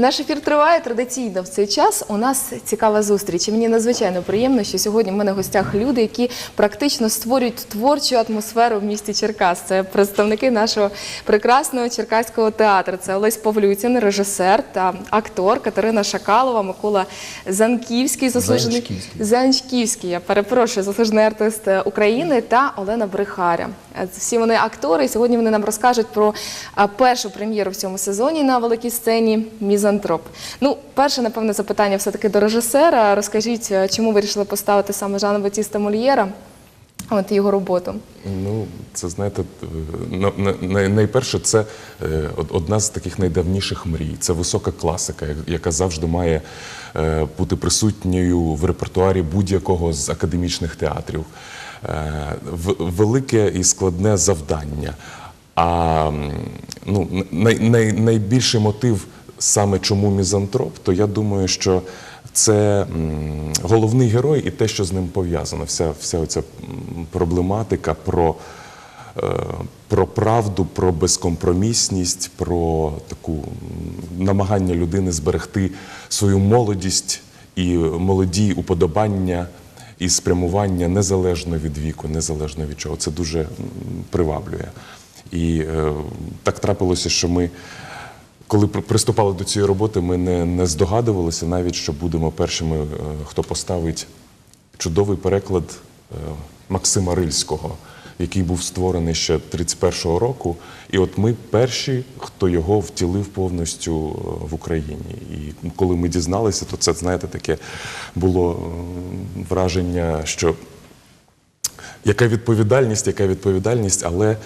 Наш ефір триває традиційно в цей час. У нас цікава зустріч. І мені надзвичайно приємно, що сьогодні в мене в гостях люди, які практично створюють творчу атмосферу в місті Черкас. Це представники нашого прекрасного черкаського театру. Це Олесь Павлюцін, режисер та актор Катерина Шакалова, Микола Занківський, заслужений Занчківський. Занчківський, я перепрошую, заслужений артист України та Олена Брехаря. Е, Всі вони актори. І сьогодні вони нам розкажуть про е, першу прем'єру в цьому сезоні на великій сцені Мізантроп. Ну, перше, напевне, запитання все-таки до режисера. Розкажіть, е, чому вирішили поставити саме Жана Батіста Мольєра? От його роботу. Ну, це знаєте, е, на- на- най- найперше, це е, одна з таких найдавніших мрій. Це висока класика, яка завжди має бути присутньою в репертуарі будь-якого з академічних театрів. Велике і складне завдання. А ну, най, най, найбільший мотив саме чому мізантроп, то я думаю, що це головний герой і те, що з ним пов'язано. Вся, вся оця проблематика про, е, про правду, про безкомпромісність, про таку намагання людини зберегти свою молодість і молоді уподобання. І спрямування незалежно від віку, незалежно від чого. Це дуже приваблює. І е, так трапилося, що ми, коли пр- приступали до цієї роботи, ми не, не здогадувалися навіть, що будемо першими, е, хто поставить чудовий переклад е, Максима Рильського, який був створений ще 31-го року. І от ми перші, хто його втілив повністю е, в Україні. І коли ми дізналися, то це, знаєте, таке було враження, що яка відповідальність, яка відповідальність, але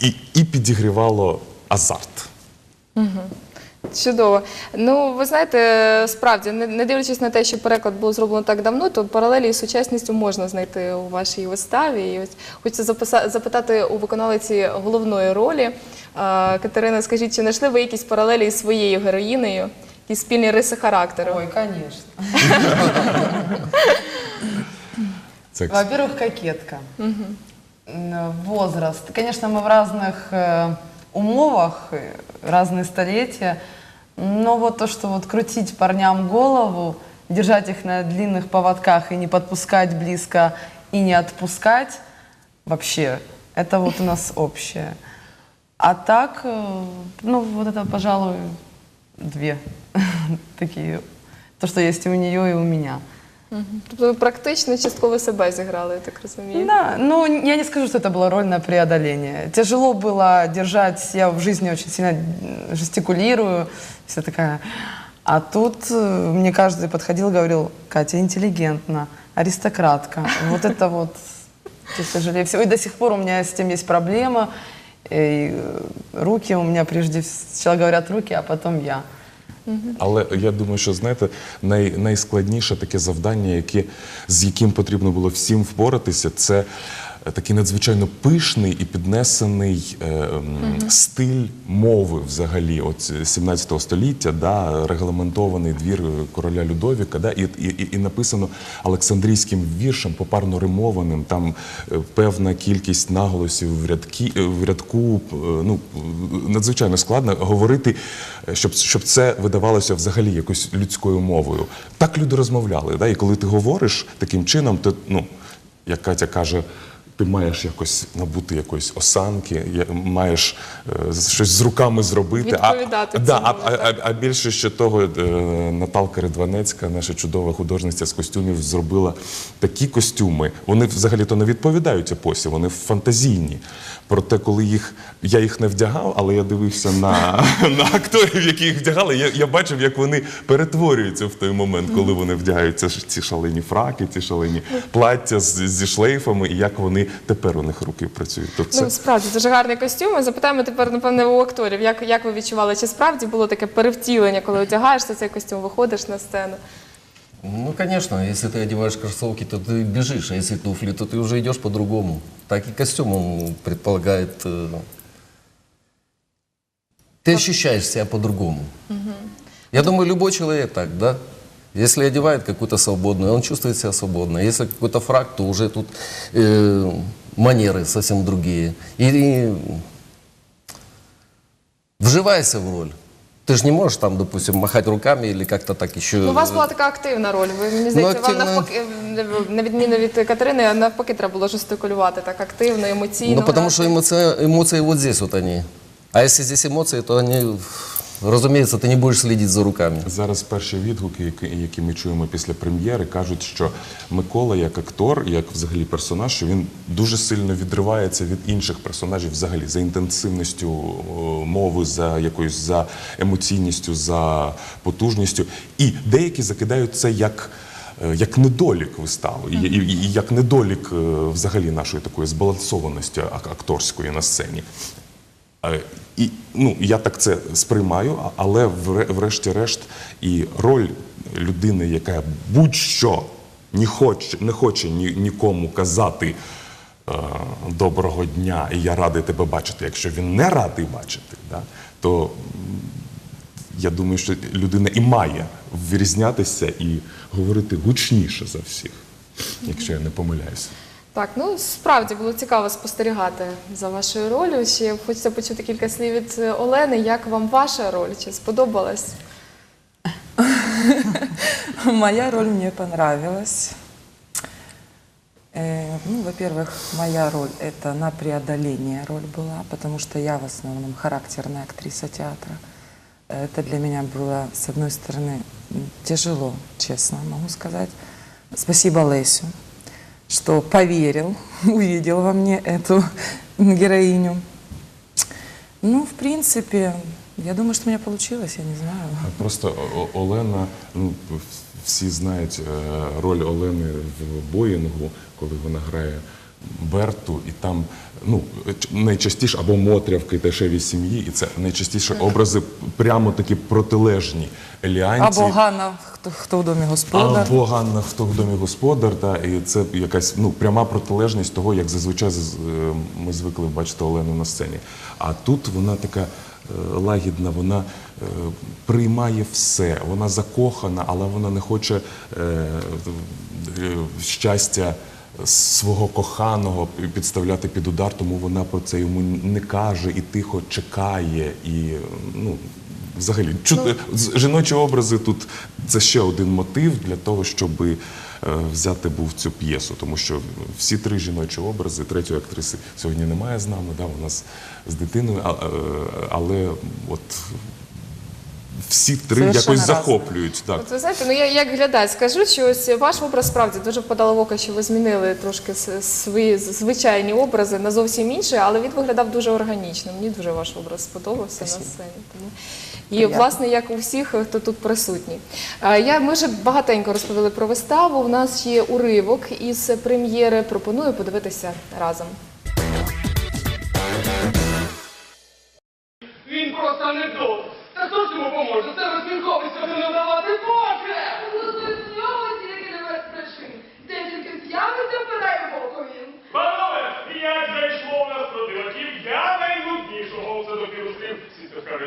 і, і підігрівало азарт. Чудово. Ну, ви знаєте, справді, не, не дивлячись на те, що переклад був зроблено так давно, то паралелі з сучасністю можна знайти у вашій виставі. І ось хочеться записа- запитати у виконавиці головної ролі. Е, Катерина, скажіть, чи знайшли ви якісь паралелі із своєю героїнею, якісь спільні риси характеру? Ой, конечно. Це Во-первых, кокетка. М, Возраст. Конечно, мы в разных э, умовах, э, разные столетия, но вот то, что вот крутить парням голову, держать их на длинных поводках и не подпускать близко и не отпускать, вообще, это вот у нас общее. А так, э, ну вот это, пожалуй, две такие, то, что есть и у нее, и у меня. Тобто ви практично частково себе зіграли, я так розумію. Да, ну я не скажу, что это была роль на преодоление. Тяжело было держать, я в жизни очень сильно м, жестикулирую, вся такая. А тут э, мне каждый подходил и говорил, Катя интеллигентна, аристократка. Вот это вот, к сожалению, всего. И до сих пор у меня с этим есть проблема. И э, руки у меня прежде всего, сначала говорят руки, а потом я. Але я думаю, що знаєте, най, найскладніше таке завдання, яке, з яким потрібно було всім впоратися, це такий надзвичайно пишний і піднесений е, м, стиль мови взагалі, от 17 століття, да, регламентований двір короля Людовіка, да, і, і, і- написано Олександрійським віршем, попарно римованим, там е, певна кількість наголосів в, рядки, е, в рядку. е, Ну, надзвичайно складно говорити, е, щоб, щоб це видавалося взагалі якось людською мовою. Так люди розмовляли. Да? І коли ти говориш таким чином, то, ну, як Катя каже, ти маєш якось набути якоїсь осанки, маєш е, щось з руками зробити. Відповідати а, да, а, цьому, а, більше ще того, е, Наталка Редванецька, наша чудова художниця з костюмів, зробила такі костюми. Вони взагалі-то не відповідають епосі, вони фантазійні. Проте, коли їх я їх не вдягав, але я дивився на, на акторів, які їх вдягали. Я, я бачив, як вони перетворюються в той момент, коли вони вдягаються ці шалені фраки, ці шалені плаття з, зі шлейфами, і як вони тепер у них руки працюють. Тобто це Ну, справді дуже гарний костюм. Запитаємо тепер, напевне, у акторів, як, як ви відчували, чи справді було таке перевтілення, коли одягаєшся цей костюм, виходиш на сцену? Ну, конечно, если ты одеваешь кроссовки, то ты бежишь, а если туфли, то ты уже идешь по-другому. Так и костюм он предполагает... э, Ты ощущаешь себя по-другому. Я думаю, любой человек так, да? Если одевает какую-то свободную, он чувствует себя свободно. Если какой-то фраг, то уже тут э, манеры совсем другие. И, и вживайся в роль. Ты же не можешь там, допустим, махать руками или как-то так еще... Ну, у вас була така активна роль. Ви мені здається, вам активна- навпаки, на відміну від Катерини, а навпаки, треба було жестикулювати так активно, емоційно. Ну, потому что грати. эмоции, эмоции вот здесь вот они. А если здесь эмоции, то они, разумеется, ты не будешь следить за руками. Зараз перші відгуки, які, які ми чуємо після прем'єри, кажуть, що Микола як актор, як взагалі персонаж, що він дуже сильно відривається від інших персонажів, взагалі за інтенсивністю мови, за якоюсь за емоційністю, за потужністю. І деякі закидають це як. е, Як недолік вистави, і, і, і як недолік е, взагалі нашої такої збалансованості акторської на сцені. І ну я так це сприймаю, але врешті-решт і роль людини, яка будь-що не хоче, не хоче ні, нікому казати е, доброго дня, і я радий тебе бачити. Якщо він не радий бачити, да, то я думаю, що людина і має вирізнятися і говорити гучніше за всіх, якщо я не помиляюся. Так, ну справді було цікаво спостерігати за вашою ролью. Ще хочеться почути кілька слів від е, Олени. Як вам ваша роль? Чи сподобалась? Моя роль мне понравилась. Э, ну, во-первых, моя роль это на преодоление роль была, потому что я в основном характерная актриса театра. Это для меня было, с одной стороны, м, тяжело, честно могу сказать. Спасибо Лесю, что поверил, увидел во мне эту героиню. Ну, в принципе, я думаю, что у меня получилось, я не знаю. Просто Олена, ну всі знають е, роль Олени в Боїнгу, коли вона грає Берту, і там ну найчастіше або Мотря в Кайташевій сім'ї, і це найчастіше образи прямо такі протилежні Еліанці. Або Ганна, хто, хто в домі господар. Або Ганна, хто в домі господар, та, і це якась ну, пряма протилежність того, як зазвичай е, ми звикли бачити Олену на сцені. А тут вона така е, лагідна, вона е, приймає все, вона закохана, але вона не хоче е, е, щастя свого коханого підставляти під удар, тому вона про це йому не каже і тихо чекає. І ну, взагалі чу- з- жіночі образи тут це ще один мотив для того, щоб е, взяти був цю п'єсу, тому що всі три жіночі образи, третьої актриси сьогодні немає з нами, да, у нас з дитиною, е, але от всі три Совершенно якось разні. захоплюють. Так. От ви знаєте, ну я як глядач скажу, що ось ваш образ справді дуже впадало в око, що ви змінили трошки свої звичайні образи на зовсім інші, але він виглядав дуже органічно. Мені дуже ваш образ сподобався на сцені. Тому і власне, як у всіх, хто тут присутній. Я ми вже багатенько розповіли про виставу. У нас є уривок із прем'єри. Пропоную подивитися разом.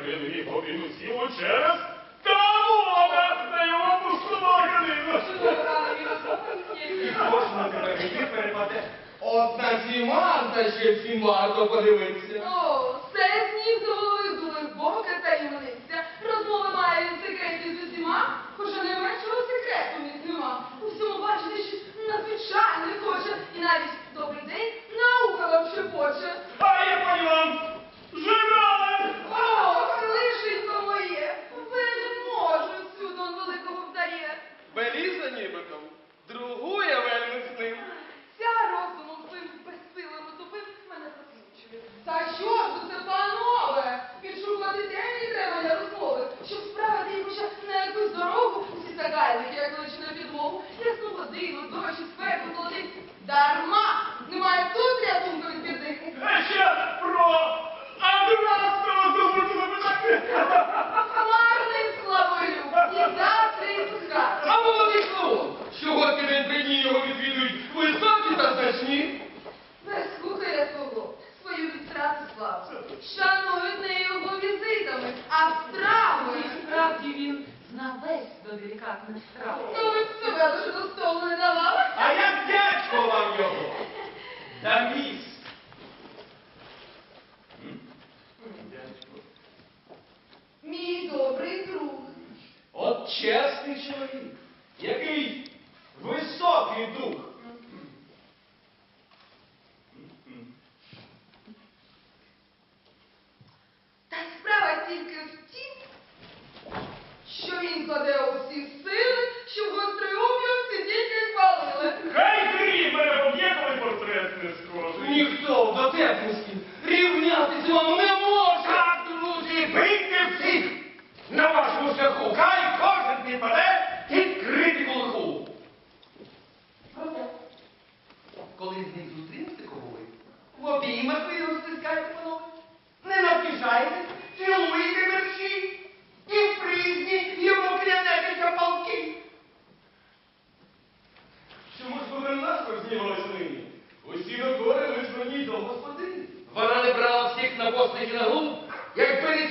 Мені годину сілу через та вода на його пустому організму. Можна тебе перепаде. От на ці мазда ще всім варто подивитися. О, все з ніг до голови глибока таємниця. Розмови має він секреті з усіма, хоча найменшого секрету в них нема. У всьому бачити щось надзвичайне хоче, і навіть добрий день наука вам шепоче. А я пані вам жигали! О, лишенько моє, ви не можу сюди великого вдає. Беліза нібито, другує вельми з ним. Ця розумом цим безсилим тупим мене засмучує. Та що ж це, панове? Підшукати темні треба для розмови, щоб справити їх хоча на якусь дорогу, усі загальники, як лише на підлогу, ясну годину, дощ, спеку, холодить. Дарма! Немає тут рятунку від бідних. А ще про Андрастова дозвольте запитати. Хмарним славою, і завтра і пускати. А молодий слуг, що гості день при дні його відвідують високі та значні. Без кухаря свого свою відтрату славу. Шанують нею його візитами, а стравою. Справді він зна весь до делікатних страв. Ну ви б себе лише до не давали.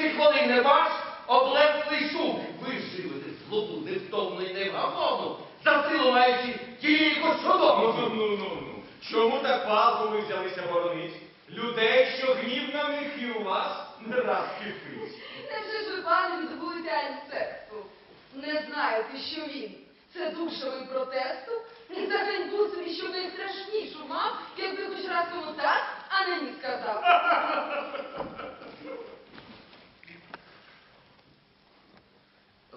30 хвилин не ваш облеплий шум. Ви живете злобу невтомно і невгамовно, за силу маючи тієї кошодому. Ну, ну, ну, ну. Чому так пазу ви взялися боронить? Людей, що гнів на них і у вас не раз кипить. Невже ж ви, пане, відбудете альцепсу? Не знаєте, що він? Це душовий протесту? І за ганьбу собі, що найстрашнішу мав, якби хоч раз йому так, а не ні сказав.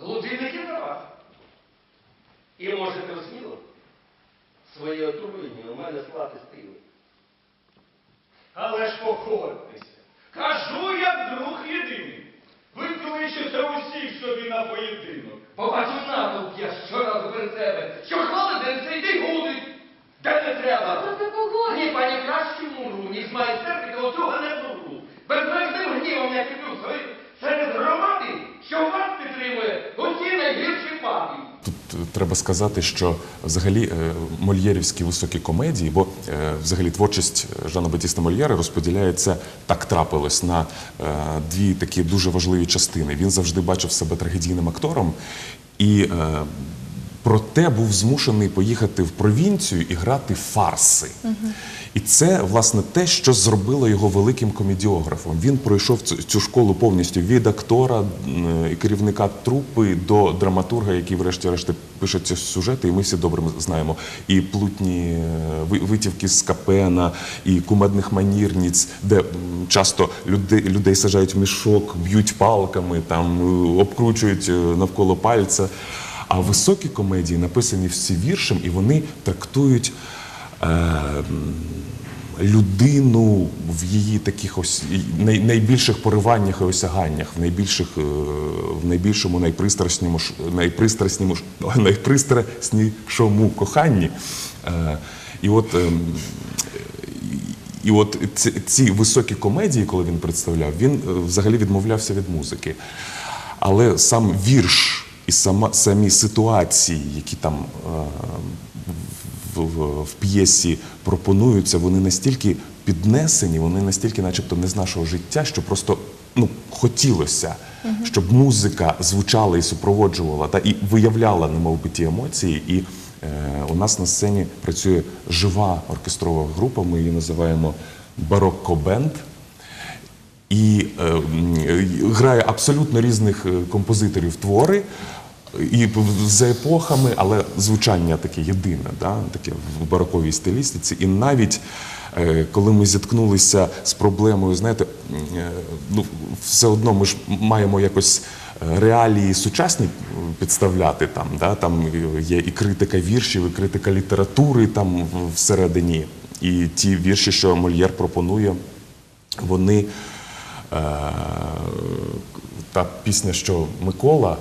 Лудинники на вас. І можете сміло своє отруєння у мене слати стили. Але ж походьтеся. Кажу, як друг єдиний. Ви кличете усіх собі на поєдинок. Побачу натовп я щоразу перед себе, що хвали день цей гудить, де не треба. Погодь. Ні, пані краще муру, ніж має сердити оцю ганебну гру. Безмежним гнівом я киплю свої серед громади, що вас підтримує усі найгірші папі. Тут е, треба сказати, що взагалі е, мольєрівські високі комедії, бо е, взагалі творчість Жана Батіста Мольєра розподіляється так трапилось на дві такі дуже важливі частини. Він завжди бачив себе трагедійним актором і проте був змушений поїхати в провінцію і грати фарси. І це власне те, що зробило його великим комедіографом. Він пройшов цю, школу повністю від актора і керівника трупи до драматурга, який, врешті-решт, пише ці сюжети, і ми всі добре знаємо. І плутні е, витівки з Капена, і кумедних манірниць, де часто людей, сажають в мішок, б'ють палками, е, обкручують е, навколо пальця. А високі комедії написані всі віршем, і вони трактують е, людину в її таких ось най, найбільших пориваннях і осяганнях, в найбільших, е, в найбільшому, найпристраснішому, найпристраснішому, найпристраснішому коханні. Е, і от. ем, і от ці, ці високі комедії, коли він представляв, він е, взагалі відмовлявся від музики. Але сам вірш і сама, самі ситуації, які там е, в, в, в п'єсі пропонуються, вони настільки піднесені, вони настільки, начебто, не з нашого життя, що просто ну, хотілося, щоб музика звучала і супроводжувала та і виявляла немов би ті емоції. І е, у нас на сцені працює жива оркестрова група, ми її називаємо Барокко Бенд і е, е, грає абсолютно різних е, композиторів твори. І за епохами, але звучання таке єдине, да? таке в бароковій стилістиці. І навіть е, коли ми зіткнулися з проблемою, знаєте, е, ну, все одно ми ж маємо якось е, реалії сучасні підставляти там. Да? Там є і критика віршів, і критика літератури там всередині. І ті вірші, що Мольєр пропонує, вони та пісня, що Микола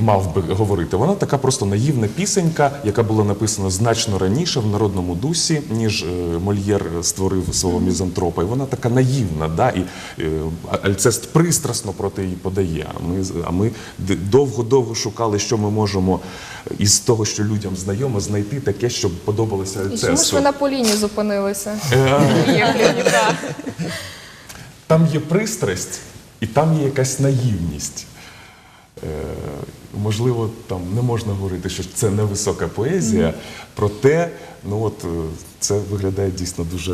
мав би говорити, вона така просто наївна пісенька, яка була написана значно раніше в народному дусі, ніж е, Мольєр створив свого мізантропа. І вона така наївна, да? і е, Альцест пристрасно проти її подає. А ми, а ми довго-довго шукали, що ми можемо із того, що людям знайомо, знайти таке, щоб подобалося І чому ж ви на Поліні зупинилися? Е, там є пристрасть і там є якась наївність. Е, можливо, там не можна говорити, що це не висока поезія, проте ну от, е, це виглядає дійсно дуже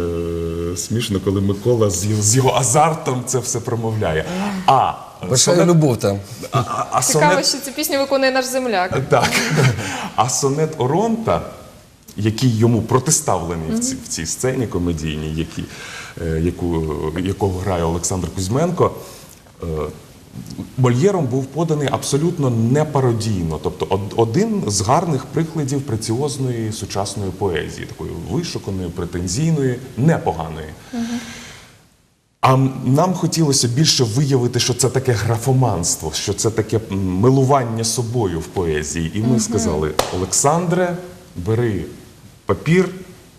е, смішно, коли Микола з, його- з його азартом це все промовляє. А, сонет- любовь там. а, а, а Цікаво, сонет- що цю пісню виконує наш земляк. так. А сонет Оронта, який йому протиставлений в, цій, в цій сцені комедійній, які, яку, якого грає Олександр Кузьменко, Мольєром був поданий абсолютно не пародійно, тобто один з гарних прикладів преціозної сучасної поезії, такої вишуканої, претензійної, непоганої. А нам хотілося більше виявити, що це таке графоманство, що це таке милування собою в поезії. І ми сказали: Олександре, бери папір,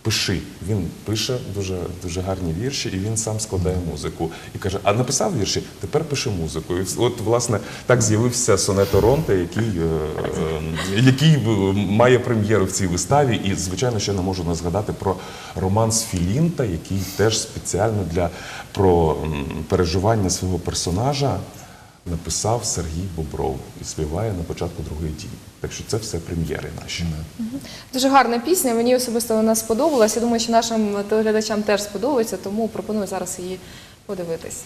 пиши. Він пише дуже, дуже гарні вірші, і він сам складає музику. І каже: а написав вірші, тепер пише музику. І от, власне, так з'явився сонет Оронте, який, е, е, який має прем'єру в цій виставі. І, звичайно, ще не можу не згадати про романс Філінта, який теж спеціально для про переживання свого персонажа написав Сергій Бобров і співає на початку другої дії. Так що це все прем'єри наші. Дуже гарна пісня. Мені особисто вона сподобалась. Я думаю, що нашим телеглядачам теж сподобається, тому пропоную зараз її подивитись.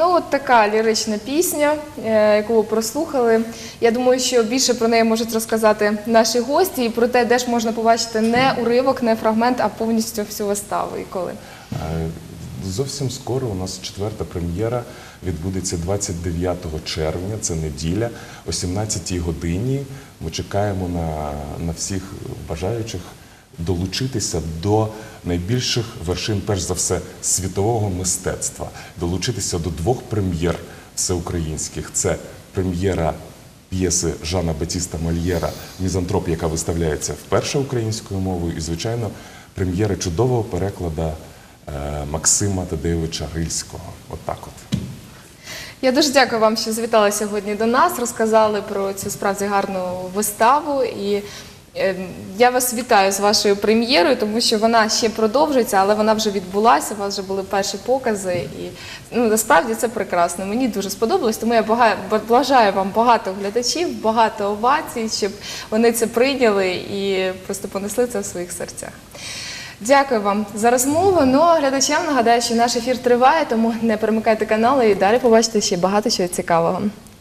Ну, от така лірична пісня, е, яку ви прослухали. Я думаю, що більше про неї можуть розказати наші гості і про те, де ж можна побачити не уривок, не фрагмент, а повністю всю виставу і коли. Е, Зовсім скоро у нас четверта прем'єра відбудеться 29 червня, це неділя, о 17 годині. Ми чекаємо на, на всіх бажаючих долучитися до найбільших вершин, перш за все, світового мистецтва, долучитися до двох прем'єр всеукраїнських. Це прем'єра п'єси Жана Батіста Мольєра Мізантроп, яка виставляється вперше українською мовою, і, звичайно, прем'єра чудового переклада е, Максима Тадеєвича Рильського. Отак от. Я дуже дякую вам, що завітали сьогодні до нас, розказали про цю справді гарну виставу. І я вас вітаю з вашою прем'єрою, тому що вона ще продовжується, але вона вже відбулася. У вас вже були перші покази. І ну, насправді це прекрасно. Мені дуже сподобалось, тому я бажаю вам багато глядачів, багато овацій, щоб вони це прийняли і просто понесли це в своїх серцях. Дякую вам за розмову. Ну а глядачам нагадаю, що наш ефір триває, тому не перемикайте канали і далі побачите ще багато чого цікавого.